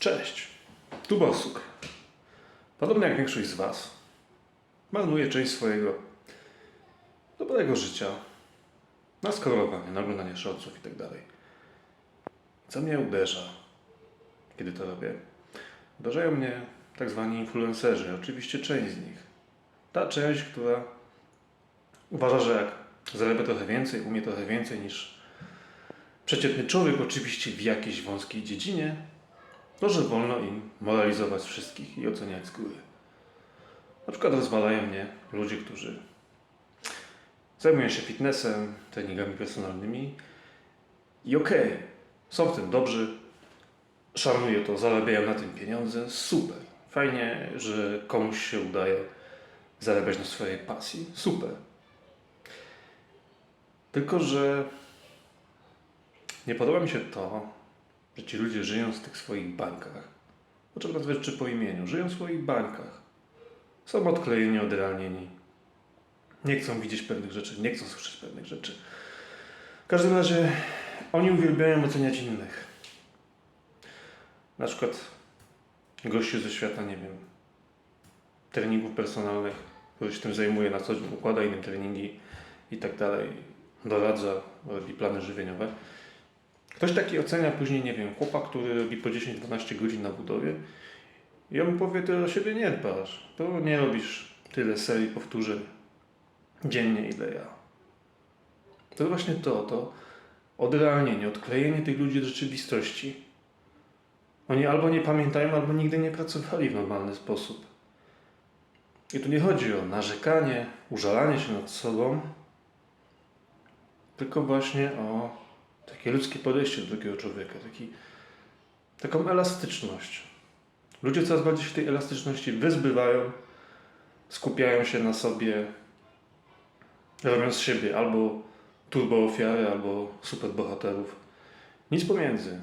Cześć, tu Borsuk. Podobnie jak większość z Was, marnuję część swojego dobrego życia na skrolowanie, na oglądanie shortsów i tak dalej. Co mnie uderza, kiedy to robię? Uderzają mnie tak zwani influencerzy, oczywiście część z nich. Ta część, która uważa, że jak zarabia trochę więcej, umie trochę więcej niż przeciętny człowiek, oczywiście w jakiejś wąskiej dziedzinie, to że wolno im moralizować wszystkich i oceniać z góry. Na przykład rozwalają mnie ludzie, którzy zajmują się fitnessem, treningami personalnymi i okej, są w tym dobrzy, szanuję to, zarabiają na tym pieniądze, super. Fajnie, że komuś się udaje zarabiać na swojej pasji, super. Tylko, że nie podoba mi się to, że ci ludzie żyją w tych swoich bańkach. No trzeba nazwać czy po imieniu. Żyją w swoich bańkach. Są odklejeni, odrealnieni. Nie chcą widzieć pewnych rzeczy, nie chcą słyszeć pewnych rzeczy. W każdym razie oni uwielbiają oceniać innych. Na przykład gościu ze świata, nie wiem, treningów personalnych, który się tym zajmuje na co dzień, układa innym treningi i tak dalej, doradza, robi plany żywieniowe. Ktoś taki ocenia później, nie wiem, chłopak, który robi po 10-12 godzin na budowie i on powie, ty o siebie nie dbasz, to nie robisz tyle serii powtórzeń dziennie, ile ja. To właśnie to, to odrealnienie, odklejenie tych ludzi od rzeczywistości. Oni albo nie pamiętają, albo nigdy nie pracowali w normalny sposób. I tu nie chodzi o narzekanie, użalanie się nad sobą, tylko właśnie o takie ludzkie podejście do drugiego człowieka, taki, taką elastyczność. Ludzie coraz bardziej się tej elastyczności wyzbywają, skupiają się na sobie, robiąc z siebie albo turbo ofiary, albo super bohaterów. Nic pomiędzy.